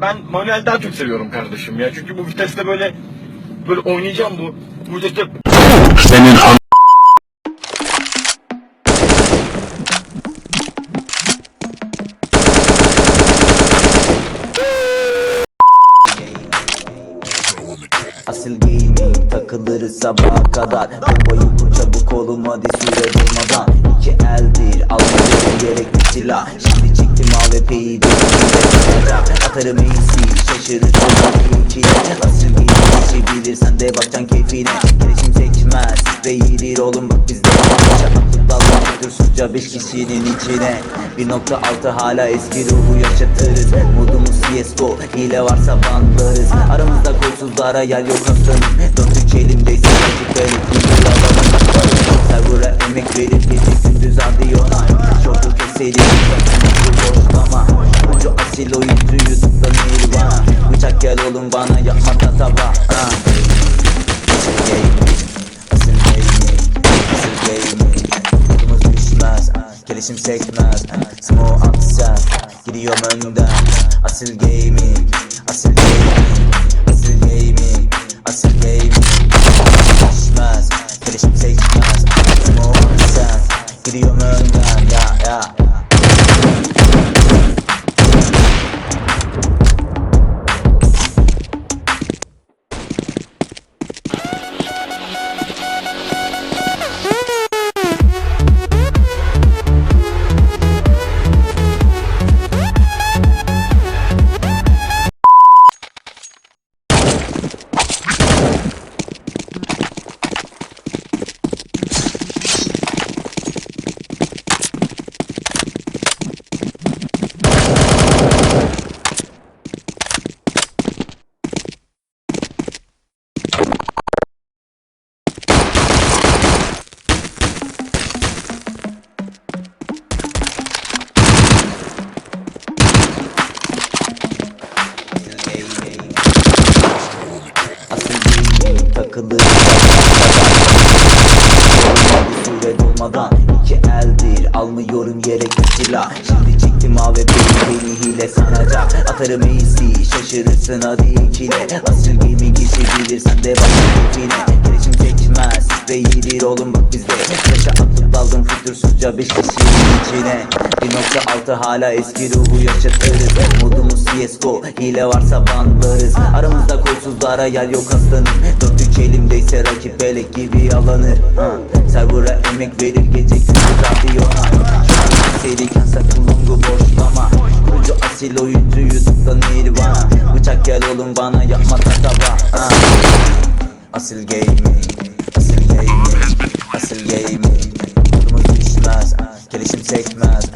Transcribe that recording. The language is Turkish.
Ben manuel daha çok seviyorum kardeşim ya. Çünkü bu viteste böyle böyle oynayacağım bu. Bu viteste Senin an... Asıl gaming takılırız sabaha kadar Bombayı kur çabuk oğlum hadi süre durmadan İki eldir almıyorum gerekli silah AWP'yi gözümde Atarım AC şaşırırsın. Hadi iki Asıl gaming işi bilirsen de bakacaksın keyfine. Gelişim çekmez ve iyidir oğlum bak bizde. Çakmaklık dalga fütursuzca beş kişinin içine. 1.6 hala eski ruhu yaşatırız. Modumuz CSGO hile varsa bandlarız. Aramızda kolsuzlara yer yok aslanım Döndük elimdeyse rakip verip bir alalım. Server'a emek verip gece gündüz gel oğlum bana yapma tatava ha. Asıl gaming Asıl gaming Modumuz düşmez Gelişim sekmez Smoke atsan Gidiyorum önden Asıl gaming Asıl gaming Asıl gaming Asıl gaming. Düşmez Gelişim sekmez Smoke atsan Gidiyorum önden Ya ya takılır Süre dolmadan iki eldir Almıyorum gerekli silah. Şimdi çektim abi beni beni hile sanacak. Atarım AC şaşırırsın hadi ikile Asıl gaming işi bilirsen de bak keyfine Gelişim çekmez ve iyidir oğlum bak bizde. Yaşa atıp daldım fütursuzca beş kişinin içine. 1.6 hala eski ruhu yaşatırız Modumuz CSGO hile varsa bandlarız. Aramızda kolsuzlara yer yok aslanım Dörtlük elimdeyse rakip belek gibi alanır ha. Server'a emek verir gece gündüz radyona. Seriyken sakın longu boşlama. Ucu asil oyuncu YouTube'da nirvana. Bıçak gel oğlum bana yapma tatava. Ha. Asıl gaming Asıl gaming Asıl gaming. Modumuz düşmez Gelişim sekmez